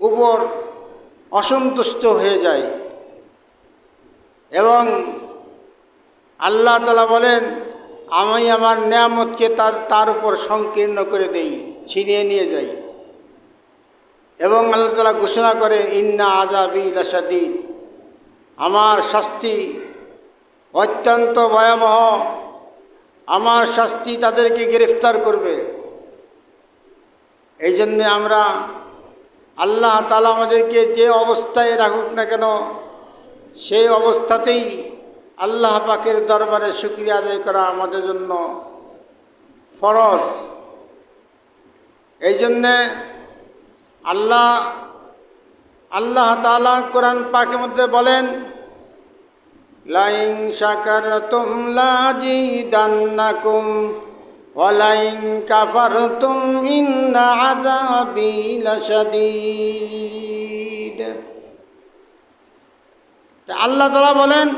উপর অসন্তুষ্ট হয়ে যায়। এবং আল্লাহ তালা বলেন, আমি আমার নিয়ামতকে তার তার উপর সংকীর্ণ করে দেই, ছিনিয়ে নিয়ে যাই। এবং আল্লাহ তালা ঘোষণা করেন, ইন্না আজাবি লাসাদিদ আমার শাস্তি অত্যন্ত ভয়াবহ। আমার শাস্তি তাদেরকে গ্রেফতার করবে। এই জন্যে আমরা আল্লাহ তালা আমাদেরকে যে অবস্থায় রাখুক না কেন, সেই অবস্থাতেই আল্লাহ পাকের দরবারে শুক্রিয়া আদায় করা আমাদের জন্য ফরজ। এই জন্যে আল্লাহ আল্লাহ তালা কোরআন পাকের মধ্যে বলেন, লাইন শাকার তুম লাজিদান্নাকুম ওয়ালাইন তুম ইন্না আযাবি লাশাদীদ। তা আল্লাহ তালা বলেন,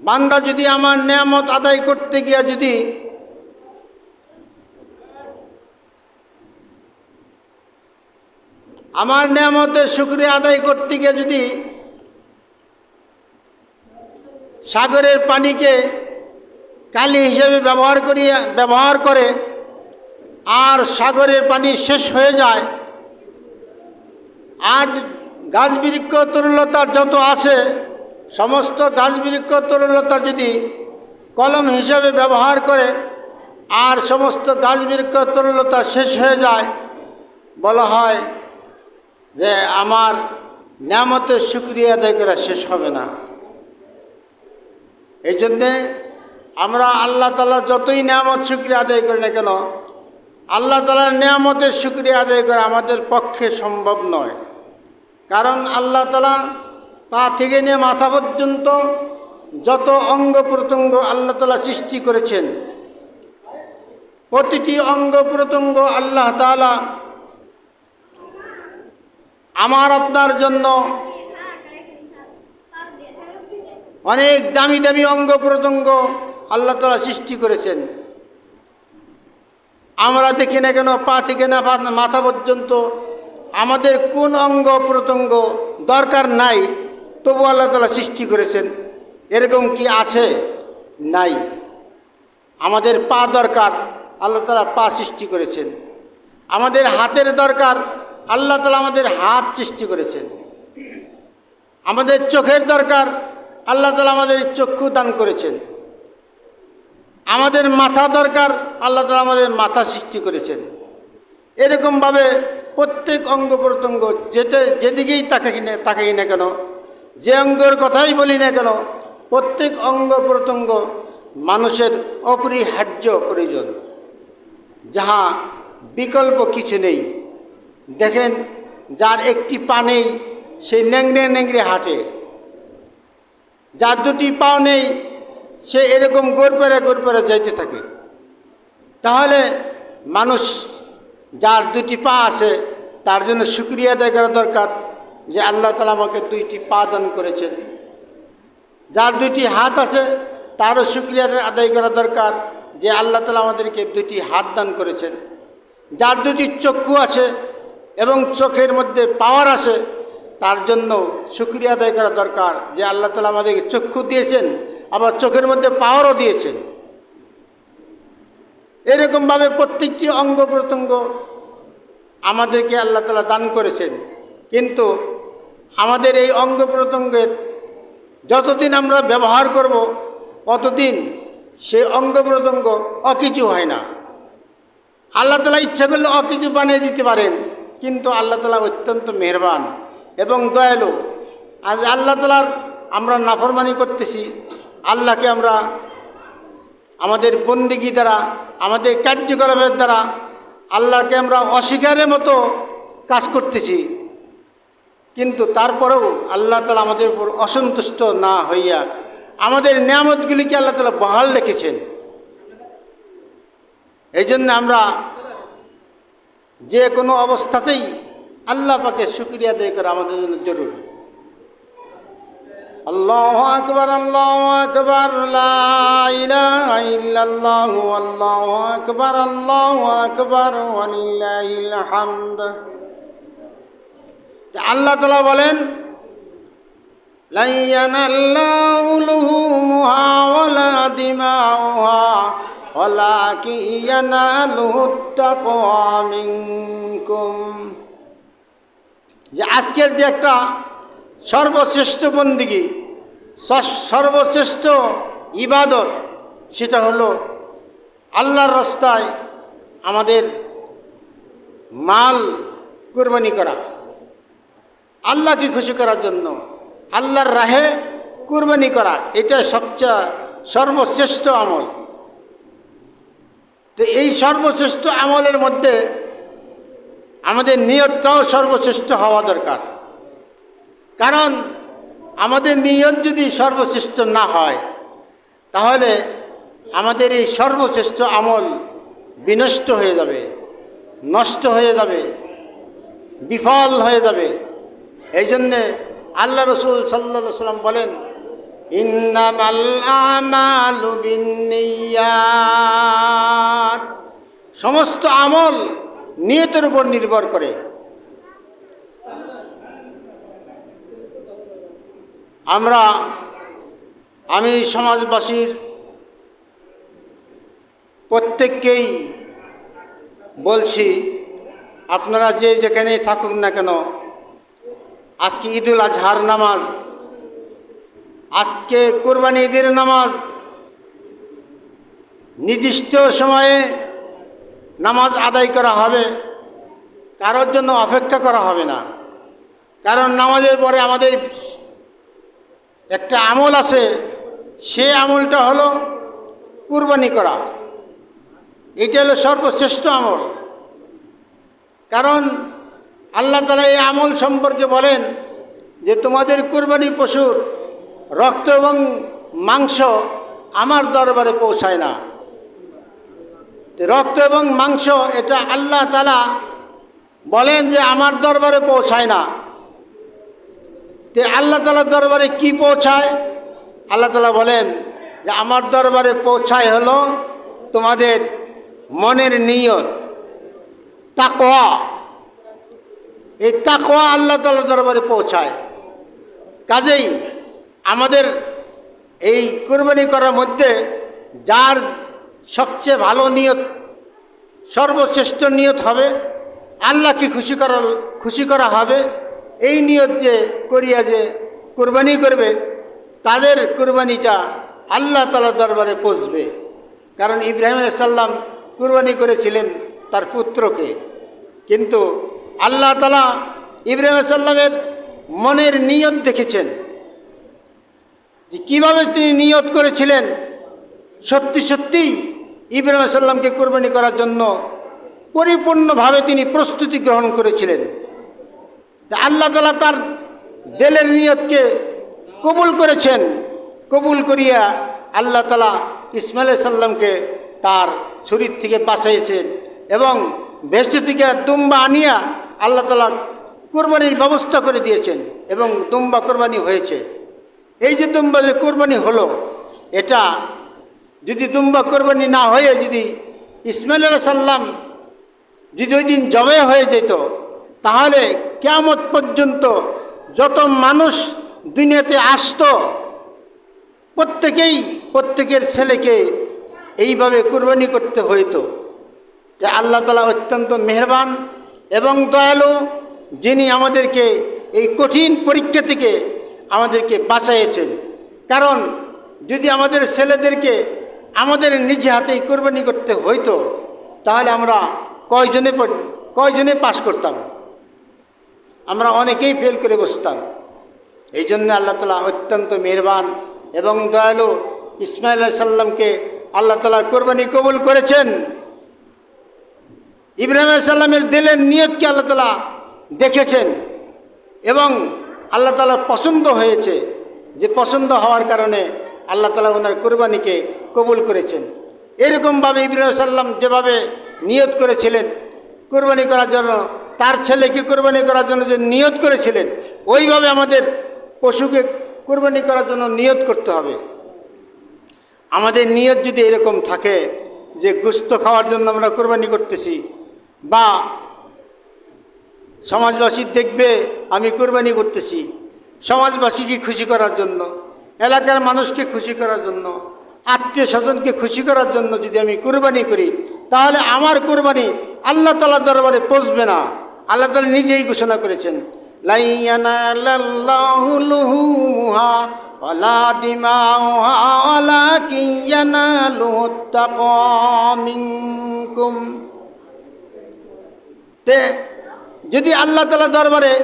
বান্দা যদি আমার নিয়ামত আদায় করতে গিয়া যদি আমার নিয়ামতের শুক্রিয়া আদায় করতে গিয়ে যদি সাগরের পানিকে কালি হিসেবে ব্যবহার করিয়া, ব্যবহার করে আর সাগরের পানি শেষ হয়ে যায়। আজ গাছ বৃক্ষ তরুলতা যত আছে, সমস্ত গাছ বৃক্ষ তরুলতা যদি কলম হিসেবে ব্যবহার করে আর সমস্ত গাছ বৃক্ষ তরুলতা শেষ হয়ে যায়, বলা হয় যে আমার নিয়ামতের সুক্রিয়া আদায় করা শেষ হবে না। এই জন্যে আমরা আল্লাহ তালা যতই নিয়ামত সুক্রিয়া আদায় করি না কেন, আল্লাহ তালার নিয়ামতের সুক্রিয়া আদায় করা আমাদের পক্ষে সম্ভব নয়। কারণ আল্লাহ তালা পা থেকে নিয়ে মাথা পর্যন্ত যত অঙ্গ প্রত্যঙ্গ আল্লাহ তালা সৃষ্টি করেছেন, প্রতিটি অঙ্গ প্রত্যঙ্গ আল্লাহ তালা আমার আপনার জন্য অনেক দামি দামি অঙ্গ প্রত্যঙ্গ আল্লাহ সৃষ্টি করেছেন। আমরা দেখি না কেন, পা থেকে না মাথা পর্যন্ত আমাদের কোন অঙ্গ প্রত্যঙ্গ দরকার নাই, তবু আল্লাহ তালা সৃষ্টি করেছেন। এরকম কি আছে? নাই। আমাদের পা দরকার, আল্লাহ তালা পা সৃষ্টি করেছেন। আমাদের হাতের দরকার, আল্লাহ তালা আমাদের হাত সৃষ্টি করেছেন। আমাদের চোখের দরকার, আল্লাহ তালা আমাদের চক্ষু দান করেছেন। আমাদের মাথা দরকার, আল্লাহ তালা আমাদের মাথা সৃষ্টি করেছেন। এরকমভাবে প্রত্যেক অঙ্গ প্রত্যঙ্গ যেতে, যেদিকেই তাকাই না তাকাই না কেন, যে অঙ্গের কথাই বলি না কেন, প্রত্যেক অঙ্গ প্রত্যঙ্গ মানুষের অপরিহার্য প্রয়োজন। যাহা বিকল্প কিছু নেই। দেখেন, যার একটি পা নেই সেই ন্যাংড়ে ন্যাংড়ে হাঁটে। যার দুটি পাও নেই সে এরকম গোড় পেরে গোড় পেরে যাইতে থাকে। তাহলে মানুষ যার দুটি পা আছে, তার জন্য সুক্রিয়া আদায় করা দরকার যে আল্লাহ তালা আমাকে দুইটি পা দান করেছেন। যার দুইটি হাত আছে, তারও সুক্রিয়া আদায় করা দরকার যে আল্লাহ তালা আমাদেরকে দুটি হাত দান করেছেন। যার দুটি চক্ষু আছে এবং চোখের মধ্যে পাওয়ার আছে, তার জন্য সুক্রিয়া আদায় করা দরকার যে আল্লাহ তালা আমাদেরকে চক্ষু দিয়েছেন। আবার চোখের মধ্যে পাওয়ারও দিয়েছেন। এরকমভাবে প্রত্যেকটি অঙ্গ প্রত্যঙ্গ আমাদেরকে আল্লাহ তালা দান করেছেন। কিন্তু আমাদের এই অঙ্গ প্রত্যঙ্গের যতদিন আমরা ব্যবহার করব অতদিন সে অঙ্গ প্রত্যঙ্গ অকিছু হয় না। আল্লাহ তালা ইচ্ছা করলে অকিছু বানিয়ে দিতে পারেন, কিন্তু আল্লাহ তালা অত্যন্ত মেহরবান এবং দয়ালু। আজ আল্লাহ তালার আমরা নাফরমানি করতেছি আল্লাহকে আমরা আমাদের বন্দিগি দ্বারা, আমাদের কার্যকলাপের দ্বারা আল্লাহকে আমরা অস্বীকারের মতো কাজ করতেছি। কিন্তু তারপরেও আল্লাহ তালা আমাদের উপর অসন্তুষ্ট না হইয়া আমাদের নিয়ামতগুলিকে আল্লাহ তালা বহাল রেখেছেন। এই জন্য আমরা যে কোনো অবস্থাতেই আল্লাহ পাকে শুক্রিয়া আদায় করা আমাদের জন্য জরুরি। আল্লাহ আকবর আল্লাহ আকবর ইল্লাল্লাহু আল্লাহু আকবর আল্লাহু আকবর ওয়ালিল্লাহিল হামদ তা আল্লাহ তালা বলেন لن ينال لحومها ولا دماؤها ولكن يناله التقوى منكم যে আজকের যে একটা সর্বশ্রেষ্ঠ বন্দিগি সর্বশ্রেষ্ঠ ইবাদত, সেটা হলো আল্লাহর রাস্তায় আমাদের মাল কুরবানি করা। আল্লাহকে খুশি করার জন্য, আল্লাহর রাহে কুরবানি করা, এটা সবচেয়ে সর্বশ্রেষ্ঠ আমল। তো এই সর্বশ্রেষ্ঠ আমলের মধ্যে আমাদের নিয়তটাও সর্বশ্রেষ্ঠ হওয়া দরকার। কারণ আমাদের নিয়ত যদি সর্বশ্রেষ্ঠ না হয়, তাহলে আমাদের এই সর্বশ্রেষ্ঠ আমল বিনষ্ট হয়ে যাবে, নষ্ট হয়ে যাবে, বিফল হয়ে যাবে। এই জন্যে আল্লাহ রসুল সাল্লা সাল্লাম বলেন সমস্ত আমল নিয়তের উপর নির্ভর করে। আমরা, আমি সমাজবাসীর প্রত্যেককেই বলছি, আপনারা যে যেখানেই থাকুন না কেন, আজকে ঈদুল আজহার নামাজ, আজকে কোরবানি ঈদের নামাজ, নির্দিষ্ট সময়ে নামাজ আদায় করা হবে, কারোর জন্য অপেক্ষা করা হবে না। কারণ নামাজের পরে আমাদের একটা আমল আছে, সে আমলটা হলো কুরবানি করা। এটা হলো সর্বশ্রেষ্ঠ আমল। কারণ আল্লাহ তালা এই আমল সম্পর্কে বলেন যে, তোমাদের কুরবানি পশুর রক্ত এবং মাংস আমার দরবারে পৌঁছায় না। রক্ত এবং মাংস এটা আল্লাহ তালা বলেন যে, আমার দরবারে পৌঁছায় না। তে আল্লাহ তালার দরবারে কি পৌঁছায়? আল্লাহ তালা বলেন যে আমার দরবারে পৌঁছায় হলো তোমাদের মনের নিয়ত তাকোয়া এই তাকোয়া আল্লাহ তালার দরবারে পৌঁছায়। কাজেই আমাদের এই কোরবানি করার মধ্যে যার সবচেয়ে ভালো নিয়ত, সর্বশ্রেষ্ঠ নিয়ত হবে, আল্লাহকে খুশি করা খুশি করা হবে এই নিয়ত যে করিয়া যে কোরবানি করবে, তাদের কোরবানিটা আল্লাহ তালার দরবারে পৌঁছবে। কারণ ইব্রাহিম সাল্লাম কুরবানি করেছিলেন তার পুত্রকে। কিন্তু আল্লাহ তালা ইব্রাহিম সাল্লামের মনের নিয়ত দেখেছেন। যে কীভাবে তিনি নিয়ত করেছিলেন, সত্যি সত্যিই ইব্রাহিম সাল্লামকে কোরবানি করার জন্য পরিপূর্ণভাবে তিনি প্রস্তুতি গ্রহণ করেছিলেন। তা আল্লাহ তালা তার দেলের নিয়তকে কবুল করেছেন। কবুল করিয়া আল্লাহ তালা ইসমাইল সাল্লামকে তার শরীর থেকে বাঁচাইয়েছেন এবং ভেস্তি থেকে দুম্বা আনিয়া আল্লাহ তালা কোরবানির ব্যবস্থা করে দিয়েছেন এবং দুম্বা কোরবানি হয়েছে। এই যে দুম্বা যে কোরবানি হলো, এটা যদি দুম্বা কোরবানি না হয়ে যদি ইসমাইল সাল্লাম যদি ওই দিন জবে হয়ে যেত তাহলে কেমত পর্যন্ত যত মানুষ দুনিয়াতে আসতো, প্রত্যেকেই প্রত্যেকের ছেলেকে এইভাবে কুরবানি করতে হইতো। যে আল্লাহ তালা অত্যন্ত মেহরবান এবং দয়ালু, যিনি আমাদেরকে এই কঠিন পরীক্ষা থেকে আমাদেরকে বাঁচাইয়েছেন। কারণ যদি আমাদের ছেলেদেরকে আমাদের নিজে হাতেই কোরবানি করতে হইতো, তাহলে আমরা কয়জনে কয়জনে পাশ করতাম? আমরা অনেকেই ফেল করে বসতাম। এই জন্য আল্লাহ তালা অত্যন্ত মেহরবান এবং দয়ালু ইসমাইল সাল্লামকে আল্লাহ তালা কোরবানি কবুল করেছেন। ইব্রাহিম সাল্লামের দিলের নিয়তকে আল্লাহ তালা দেখেছেন এবং আল্লাহ তালা পছন্দ হয়েছে যে পছন্দ হওয়ার কারণে আল্লাহ তালা ওনার কোরবানিকে কবুল করেছেন। এরকমভাবে ইব্রাহিম সাল্লাম যেভাবে নিয়ত করেছিলেন, কোরবানি করার জন্য তার ছেলেকে কোরবানি করার জন্য যে নিয়ত করেছিলেন, ওইভাবে আমাদের পশুকে কোরবানি করার জন্য নিয়ত করতে হবে। আমাদের নিয়ত যদি এরকম থাকে যে গুস্ত খাওয়ার জন্য আমরা কোরবানি করতেছি, বা সমাজবাসী দেখবে আমি কোরবানি করতেছি, সমাজবাসীকে খুশি করার জন্য, এলাকার মানুষকে খুশি করার জন্য, আত্মীয় স্বজনকে খুশি করার জন্য যদি আমি কোরবানি করি, তাহলে আমার কোরবানি আল্লাহ তালার দরবারে পৌঁছবে না। আল্লাহ তালা নিজেই ঘোষণা করেছেন তে, যদি আল্লাহ তালা দরবারে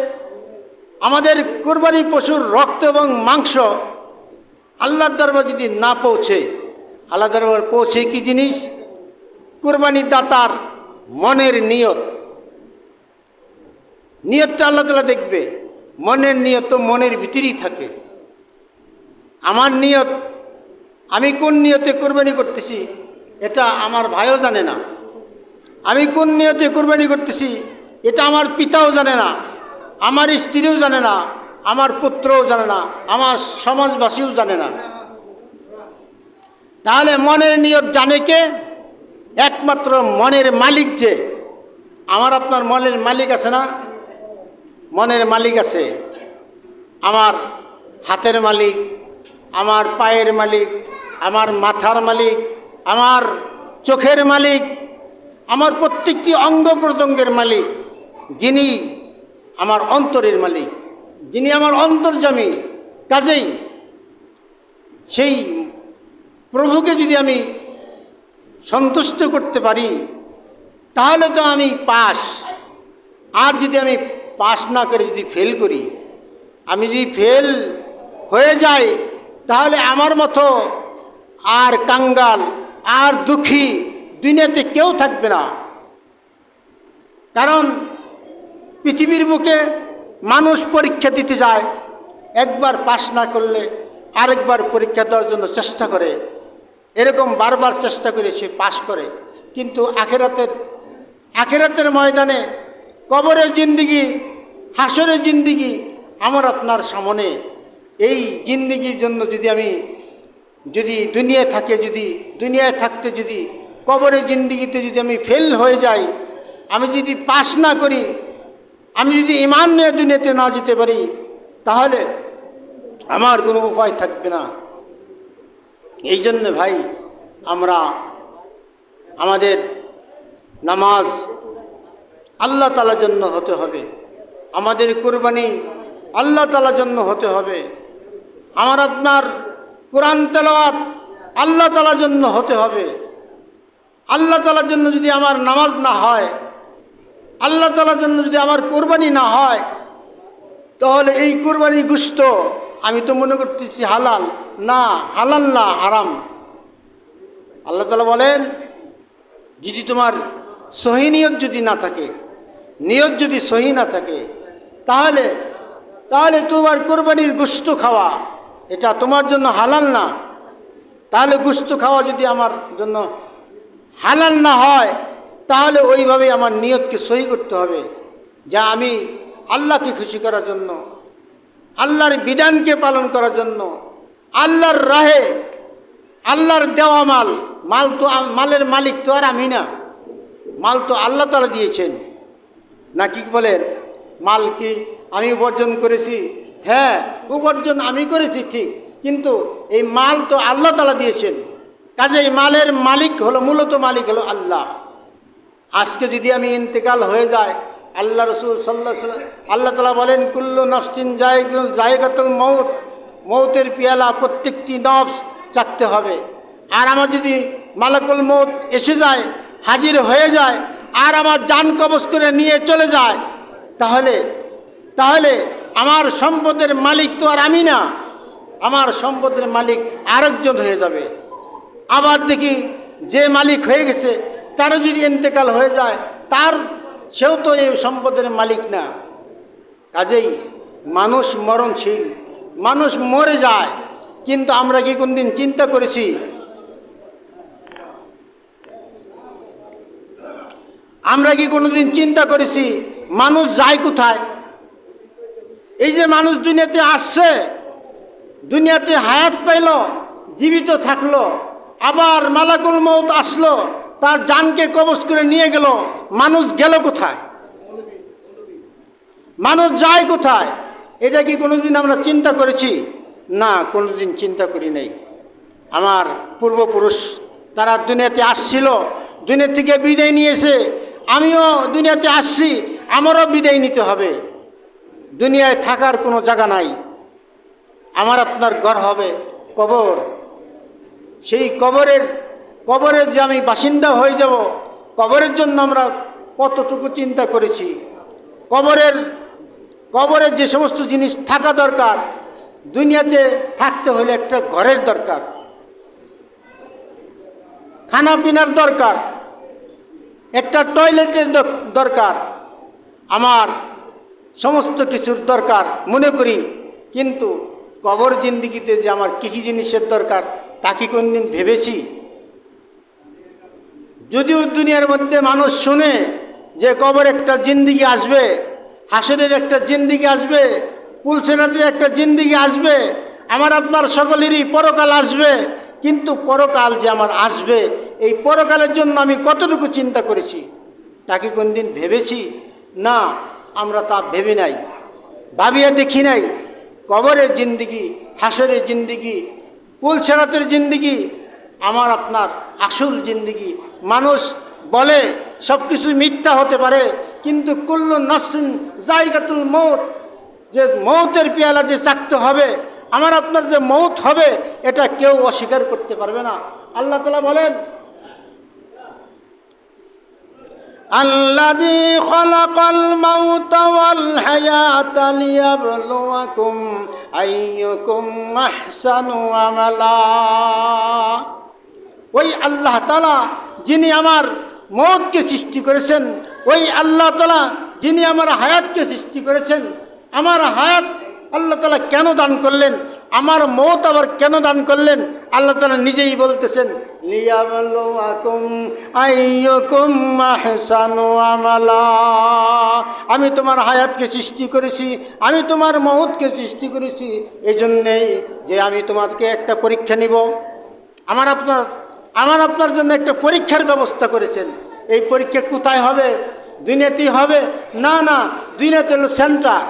আমাদের কুরবানি পশুর রক্ত এবং মাংস আল্লাহর দরবার যদি না পৌঁছে আল্লাহ দরবার পৌঁছে কি জিনিস? কোরবানি দাতার মনের নিয়ত। নিয়তটা আল্লাহ তালা দেখবে। মনের নিয়ত তো মনের ভিতরেই থাকে। আমার নিয়ত, আমি কোন নিয়তে কোরবানি করতেছি, এটা আমার ভাইও জানে না। আমি কোন নিয়তে কোরবানি করতেছি, এটা আমার পিতাও জানে না। আমার স্ত্রীও জানে না। আমার পুত্রও জানে না। আমার সমাজবাসীও জানে না। তাহলে মনের নিয়ত জানে কে? একমাত্র মনের মালিক যে। আমার আপনার মনের মালিক আছে না? মনের মালিক আছে। আমার হাতের মালিক, আমার পায়ের মালিক, আমার মাথার মালিক, আমার চোখের মালিক, আমার প্রত্যেকটি অঙ্গ প্রত্যঙ্গের মালিক, যিনি আমার অন্তরের মালিক, যিনি আমার অন্তর্জামী কাজেই সেই প্রভুকে যদি আমি সন্তুষ্ট করতে পারি, তাহলে তো আমি পাস আর যদি আমি পাস না করে যদি ফেল করি, আমি যদি ফেল হয়ে যাই, তাহলে আমার মতো আর কাঙ্গাল, আর দুঃখী দুনিয়াতে কেউ থাকবে না। কারণ পৃথিবীর বুকে মানুষ পরীক্ষা দিতে যায়, একবার পাস না করলে আরেকবার পরীক্ষা দেওয়ার জন্য চেষ্টা করে। এরকম বারবার চেষ্টা করে সে পাশ করে। কিন্তু আখেরাতের আখেরাতের ময়দানে কবরের জিন্দিগি হাসরের জিন্দিগি আমার আপনার সামনে। এই জিন্দিগির জন্য যদি আমি যদি দুনিয়ায় থাকে যদি, দুনিয়ায় থাকতে যদি, কবরের জিন্দিগিতে যদি আমি ফেল হয়ে যাই, আমি যদি পাস না করি, আমি যদি ইমান নিয়ে দুনিয়াতে না যেতে পারি, তাহলে আমার কোনো উপায় থাকবে না। এই জন্য ভাই, আমরা আমাদের নামাজ আল্লাহ তালার জন্য হতে হবে। আমাদের কোরবানি আল্লাহ তালার জন্য হতে হবে। আমার আপনার কোরআন তেলাওয়াত আল্লাহ তালার জন্য হতে হবে। আল্লাহ তালার জন্য যদি আমার নামাজ না হয়, আল্লাহ তালার জন্য যদি আমার কোরবানি না হয়, তাহলে এই কোরবানি গুস্ত আমি তো মনে করতেছি হালাল। না হালাল না, হারাম। আল্লাহ তালা বলেন, যদি তোমার সহি নিয়ত যদি না থাকে, নিয়ত যদি সহি না থাকে তাহলে তাহলে তোমার কোরবানির গুস্ত খাওয়া, এটা তোমার জন্য হালাল না। তাহলে গুস্ত খাওয়া যদি আমার জন্য হালাল না হয়, তাহলে ওইভাবে আমার নিয়তকে সহি করতে হবে, যা আমি আল্লাহকে খুশি করার জন্য, আল্লাহর বিধানকে পালন করার জন্য, আল্লাহর রাহে, আল্লাহর দেওয়া মাল মাল তো মালের মালিক তো আর আমি না। মাল তো আল্লাহ তালা দিয়েছেন। না কি বলেন? মাল কি আমি উপার্জন করেছি? হ্যাঁ উপার্জন আমি করেছি, ঠিক। কিন্তু এই মাল তো আল্লাহ তালা দিয়েছেন। কাজে এই মালের মালিক হলো, মূলত মালিক হলো আল্লাহ। আজকে যদি আমি ইন্তেকাল হয়ে যায়, আল্লাহ রসুল সাল্লাহ আল্লাহ তালা বলেন, কুল্লু নফসিন জায়গাতুল মৌত মৌতের পিয়ালা প্রত্যেকটি নফস চাকতে হবে। আর আমার যদি মালাকুল মৌত এসে যায়, হাজির হয়ে যায়, আর আমার যান কবজ করে নিয়ে চলে যায় তাহলে তাহলে আমার সম্পদের মালিক তো আর আমি না। আমার সম্পদের মালিক আরেকজন হয়ে যাবে। আবার দেখি যে মালিক হয়ে গেছে, তারও যদি ইন্তেকাল হয়ে যায়, তার, সেও তো এই সম্পদের মালিক না। কাজেই মানুষ মরণশীল, মানুষ মরে যায়, কিন্তু আমরা কি কোনদিন চিন্তা করেছি? আমরা কি কোনোদিন চিন্তা করেছি মানুষ যায় কোথায়? এই যে মানুষ দুনিয়াতে আসছে, দুনিয়াতে হায়াত পাইল, জীবিত থাকল, আবার মালাকুল মৌত আসলো, তার জানকে কবজ করে নিয়ে গেল, মানুষ গেল কোথায়? মানুষ যায় কোথায়? এটা কি কোনোদিন আমরা চিন্তা করেছি? না, কোনোদিন চিন্তা করি নাই। আমার পূর্বপুরুষ, তারা দুনিয়াতে আসছিল, দুনিয়া থেকে বিদায় নিয়েছে আমিও দুনিয়াতে আসছি আমারও বিদায় নিতে হবে। দুনিয়ায় থাকার কোনো জায়গা নাই। আমার আপনার ঘর হবে কবর। সেই কবরের কবরের যে আমি বাসিন্দা হয়ে যাব, কবরের জন্য আমরা কতটুকু চিন্তা করেছি। কবরের কবরের যে সমস্ত জিনিস থাকা দরকার, দুনিয়াতে থাকতে হলে একটা ঘরের দরকার। খানা পিনার দরকার। একটা টয়লেটের দরকার। আমার সমস্ত কিছুর দরকার মনে করি, কিন্তু কবর জিন্দিগিতে যে আমার কী কী জিনিসের দরকার তা কি কোনদিন ভেবেছি? যদিও দুনিয়ার মধ্যে মানুষ শুনে যে কবর একটা জিন্দিগি আসবে হাসনের একটা জিন্দিগি আসবে, পুলসেনাতে একটা জিন্দিগি আসবে, আমার আপনার সকলেরই পরকাল আসবে, কিন্তু পরকাল যে আমার আসবে, এই পরকালের জন্য আমি কতটুকু চিন্তা করেছি তাকে কোনদিন ভেবেছি? না, আমরা তা ভেবে নাই, ভাবিয়া দেখি নাই। কবরের জিন্দিগি, হাসরের জিন্দিগি পুলসেরাতের জিন্দিগি, আমার আপনার আসল জিন্দিগি। মানুষ বলে সব কিছু মিথ্যা হতে পারে, কিন্তু কুল্লু নফসিন জায়গাতুল মৌত, যে মৌতের পেয়ালা যে চাকতে হবে, আমার আপনার যে মৌত হবে, এটা কেউ অস্বীকার করতে পারবে না। আল্লাহ তালা বলেন الذي خلق الموت والحياة ليبلوكم أيكم أحسن عملا ওই আল্লাহ তালা যিনি আমার মৌতকে সৃষ্টি করেছেন ওই আল্লাহ তালা যিনি আমার হায়াতকে সৃষ্টি করেছেন আমার হায়াত আল্লাহ তালা কেন দান করলেন? আমার মত আবার কেন দান করলেন? আল্লাহ তালা নিজেই বলতেছেন আমি তোমার হায়াতকে সৃষ্টি করেছি, আমি তোমার মৌতকে সৃষ্টি করেছি। এই জন্যেই যে আমি তোমাকে একটা পরীক্ষা নিব। আমার আপনার আমার আপনার জন্য একটা পরীক্ষার ব্যবস্থা করেছেন। এই পরীক্ষা কোথায় হবে? দুনিয়াতেই হবে? না না, দুনিয়াতে হলো সেন্টার।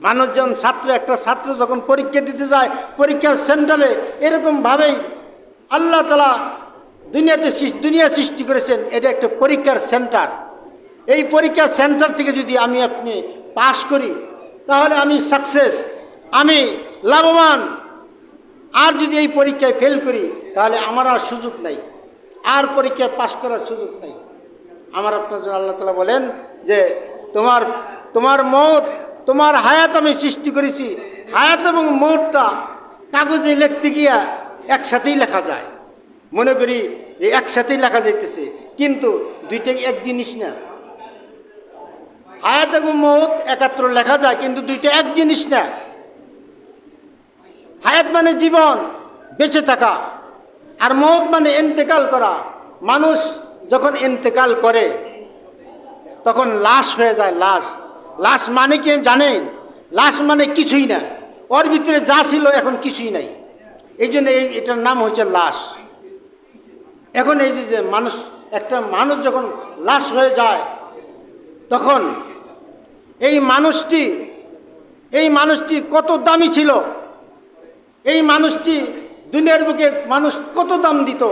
মানুষজন ছাত্র, একটা ছাত্র যখন পরীক্ষা দিতে যায়, পরীক্ষার সেন্টারে এরকমভাবেই আল্লাহ তালা দুনিয়াতে দুনিয়া সৃষ্টি করেছেন, এটা একটা পরীক্ষার সেন্টার। এই পরীক্ষার সেন্টার থেকে যদি আমি আপনি পাশ করি, তাহলে আমি সাকসেস আমি লাভবান। আর যদি এই পরীক্ষায় ফেল করি, তাহলে আমার আর সুযোগ নাই। আর পরীক্ষায় পাশ করার সুযোগ নাই। আমার আপনার আল্লাহ তালা বলেন যে, তোমার তোমার মত তোমার হায়াত আমি সৃষ্টি করেছি। হায়াত এবং মতটা কাগজে লিখতে গিয়া একসাথেই লেখা যায়। মনে করি যে একসাথেই লেখা যাইতেছে, কিন্তু দুইটাই এক জিনিস না। হায়াত এবং মত একাত্র লেখা যায়, কিন্তু দুইটা এক জিনিস না। হায়াত মানে জীবন, বেঁচে থাকা। আর মত মানে এন্তেকাল করা। মানুষ যখন এন্তেকাল করে, তখন লাশ হয়ে যায়, লাশ। লাশ মানে কি জানেন লাশ মানে কিছুই না। ওর ভিতরে যা ছিল এখন কিছুই নাই। এই জন্য এই এটার নাম হচ্ছে লাশ। এখন এই যে যে মানুষ, একটা মানুষ যখন লাশ হয়ে যায়, তখন এই মানুষটি এই মানুষটি কত দামি ছিল? এই মানুষটি দুনিয়ার বুকে মানুষ কত দাম দিত?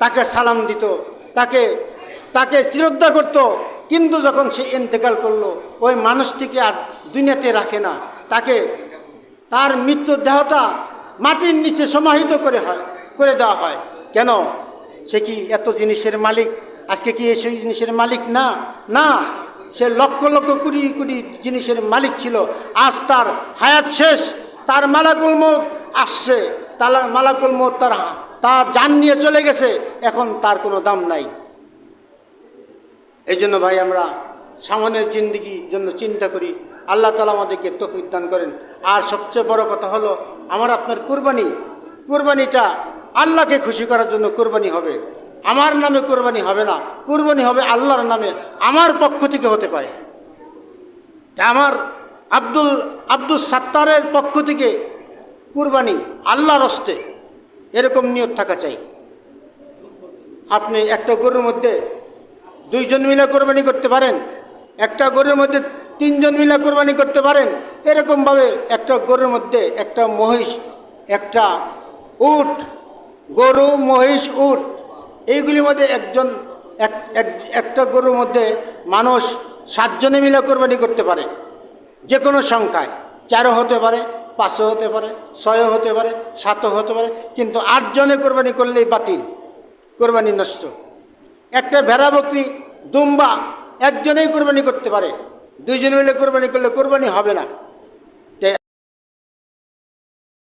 তাকে সালাম দিত, তাকে তাকে শ্রদ্ধা করত কিন্তু যখন সে ইন্তেকাল করল, ওই মানুষটিকে আর দুনিয়াতে রাখে না। তাকে তার মৃত্যুর দেহটা মাটির নিচে সমাহিত করে হয়, করে দেওয়া হয়। কেন? সে কি এত জিনিসের মালিক? আজকে কি সেই জিনিসের মালিক? না না। সে লক্ষ লক্ষ কোটি কোটি জিনিসের মালিক ছিল। আজ তার হায়াত শেষ, তার মালাকুল মত আসছে। তালা, মালাকুল মত তার তার যান নিয়ে চলে গেছে। এখন তার কোনো দাম নাই। এই জন্য ভাই আমরা সামনের জিন্দিগির জন্য চিন্তা করি। আল্লাহ তালা আমাদেরকে তফিক দান করেন। আর সবচেয়ে বড় কথা হলো, আমার আপনার কুরবানি, কুরবানিটা আল্লাহকে খুশি করার জন্য কুরবানি হবে। আমার নামে কুরবানি হবে না, কুরবানি হবে আল্লাহর নামে, আমার পক্ষ থেকে হতে পারে। আমার আব্দুল আব্দুল সাত্তারের পক্ষ থেকে কুরবানি আল্লাহর হস্তে। এরকম নিয়ত থাকা চাই। আপনি একটা গরুর মধ্যে দুইজন মিলে কোরবানি করতে পারেন। একটা গরুর মধ্যে তিনজন মিলে কোরবানি করতে পারেন। এরকমভাবে একটা গরুর মধ্যে একটা মহিষ, একটা উট, গরু, মহিষ, উট, এইগুলির মধ্যে একজন, এক, এক- একটা গরুর মধ্যে মানুষ সাতজনে মিলে কোরবানি করতে পারে। যে কোনো সংখ্যায়। চারও হতে পারে, পাঁচও হতে পারে, ছয়ও হতে পারে, সাতও হতে পারে, কিন্তু আটজনে কোরবানি করলেই বাতিল। কোরবানি নষ্ট। একটা ভেড়া বকরি, দুম্বা, একজনেই কোরবানি করতে পারে। দুইজন মিলে কোরবানি করলে কোরবানি হবে না।